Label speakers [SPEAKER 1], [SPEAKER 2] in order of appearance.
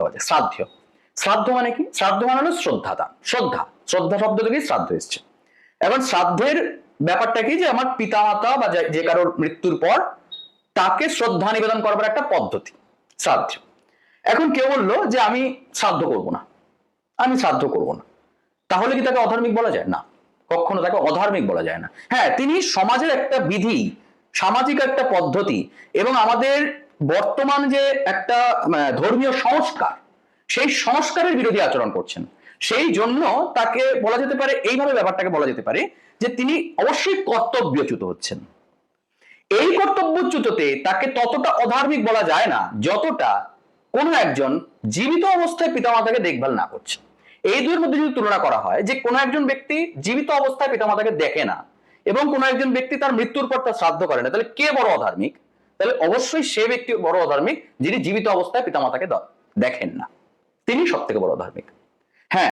[SPEAKER 1] পাওয়া যায়। শ্রাদ্ধ। শ্রাদ্ধ মানে কি? শ্রাদ্ধ মানে হলো শ্রদ্ধা দান শ্রদ্ধা। শ্রদ্ধা শব্দ থেকেই শ্রাদ্ধ এসছে। এখন শ্রাদ্ধের ব্যাপারটা কি? যে আমার পিতামাতা বা যে- যে কারোর মৃত্যুর পর তাকে শ্রদ্ধা নিবেদন করবার একটা পদ্ধতি, শ্রাদ্ধ। এখন কেউ বলল যে আমি শ্রাদ্ধ করব না। আমি শ্রাদ্ধ করব না। তাহলে কি তাকে অধার্মিক বলা যায়? না। কখনো তাকে অধার্মিক বলা যায় না। হ্যাঁ তিনি সমাজের একটা বিধি, সামাজিক একটা পদ্ধতি এবং আমাদের বর্তমান যে একটা ধর্মীয় সংস্কার, সেই সংস্কারের বিরোধী আচরণ করছেন। সেই জন্য তাকে বলা যেতে পারে, এইভাবে ব্যাপারটাকে বলা যেতে পারে যে তিনি অবশ্যই কর্তব্যচ্যুত হচ্ছেন। এই কর্তব্যচ্যুততে তাকে ততটা অধার্মিক বলা যায় না, যতটা কোনো একজন জীবিত অবস্থায় পিতামাতাকে দেখভাল না করছে। এই দুয়ের মধ্যে যদি তুলনা করা হয় যে কোনো একজন ব্যক্তি জীবিত অবস্থায় পিতামাতাকে দেখে না এবং কোনো একজন ব্যক্তি তার মৃত্যুর পর তার শ্রাদ্ধ করে না, তাহলে কে বড় অধার্মিক? তাহলে অবশ্যই সে ব্যক্তি বড় অধার্মিক যিনি জীবিত অবস্থায় পিতামাতাকে দেখেন না। তিনি সব থেকে বড় অধার্মিক।